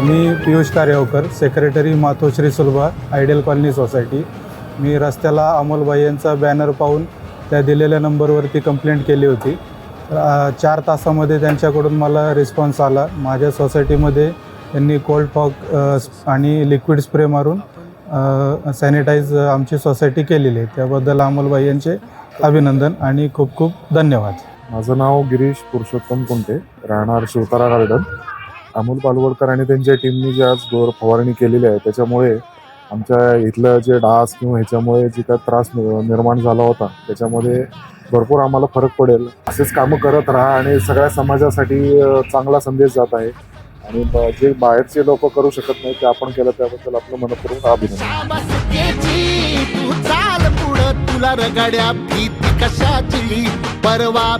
मी Piyush Karyavkar secretary Matoshri Sulabha ideal colony society मी रस्त्याला अमोलबाई यांचा बॅनर पाहून त्या दिलेल्या नंबरवरती कंप्लेंट केली होती. चार तासामध्ये त्यांच्याकडून मला रिस्पॉन्स आला. माझ्या सोसायटीमध्ये त्यांनी कोल्ड फॉग आणि लिक्विड स्प्रे मारून सॅनिटाईज आमची सोसायटी केलेली आहे. त्याबद्दल अमोलबाई यांचे अभिनंदन आणि खूप खूप धन्यवाद. माझं नाव गिरीश पुरुषोत्तम कुंटे राहणार शिवतारा गार्डन. अमोल पालवडकर आणि त्यांच्या टीमनी जी आज दोर फवारणी केलेली आहे त्याच्यामुळे आमच्या इथलं जे डास किंवा ह्याच्यामुळे जे काय त्रास नि- निर्माण झाला होता त्याच्यामध्ये भरपूर आम्हाला फरक पडेल. असेच कामं करत राहा आणि सगळ्या समाजासाठी चांगला संदेश जात आहे. आणि जे बाहेरचे लोक करू शकत नाही ते आपण केलं त्याबद्दल आपलं मनपूर्वक अभिनंदन. तुला रगाड्या भीती कशाची? परवा